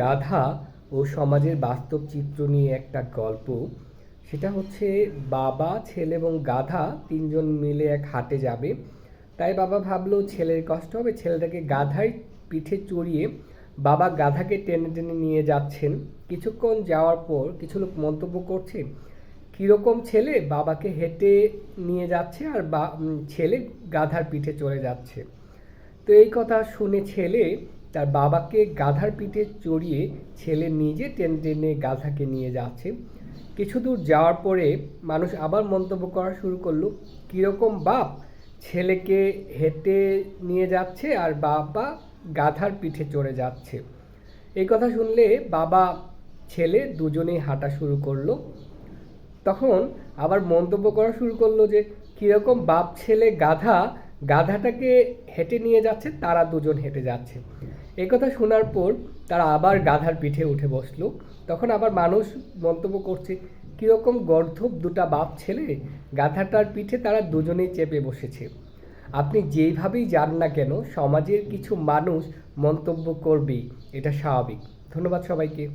গাধা ও সমাজের বাস্তব চিত্র নিয়ে একটা গল্প। সেটা হচ্ছে বাবা, ছেলে এবং গাধা তিনজন মিলে এক হাটে যাবে। তাই বাবা ভাবলো, ছেলের কষ্ট হবে, ছেলেটাকে গাধায় পিঠে চড়িয়ে বাবা গাধাকে টেনে টেনে নিয়ে যাচ্ছেন। কিছুক্ষণ যাওয়ার পর কিছু লোক মন্তব্য করছে, কীরকম ছেলে বাবাকে হেঁটে নিয়ে যাচ্ছে আর বা ছেলে গাধার পিঠে চড়ে যাচ্ছে? তো এই কথা শুনে ছেলে তার বাবাকে গাধার পিঠে চড়িয়ে ছেলে নিজে টেনে টেনে গাধাকে নিয়ে যাচ্ছে। কিছু দূর যাওয়ার পরে মানুষ আবার মন্তব্য করা শুরু করল, কীরকম বাপ, ছেলেকে হেঁটে নিয়ে যাচ্ছে আর বাবা গাধার পিঠে চড়ে যাচ্ছে। এই কথা শুনলে বাবা, ছেলে দুজনেই হাঁটা শুরু করল। তখন আবার মন্তব্য করা শুরু করল যে, কীরকম বাপ, ছেলে, গাধা গাধাটাকে হেঁটে নিয়ে যাচ্ছে, তারা দুজন হেঁটে যাচ্ছে। এই কথা শোনার পর তারা আবার গাধার পিঠে উঠে বসল। তখন আবার মানুষ মন্তব্য করছে, কীরকম গর্ধব দুটা বাপ ছেলে, গাধাটার পিঠে তারা দুজনেই চেপে বসেছে। আপনি যেইভাবেই যান না কেন, সমাজের কিছু মানুষ মন্তব্য করবেই, এটা স্বাভাবিক। ধন্যবাদ সবাইকে।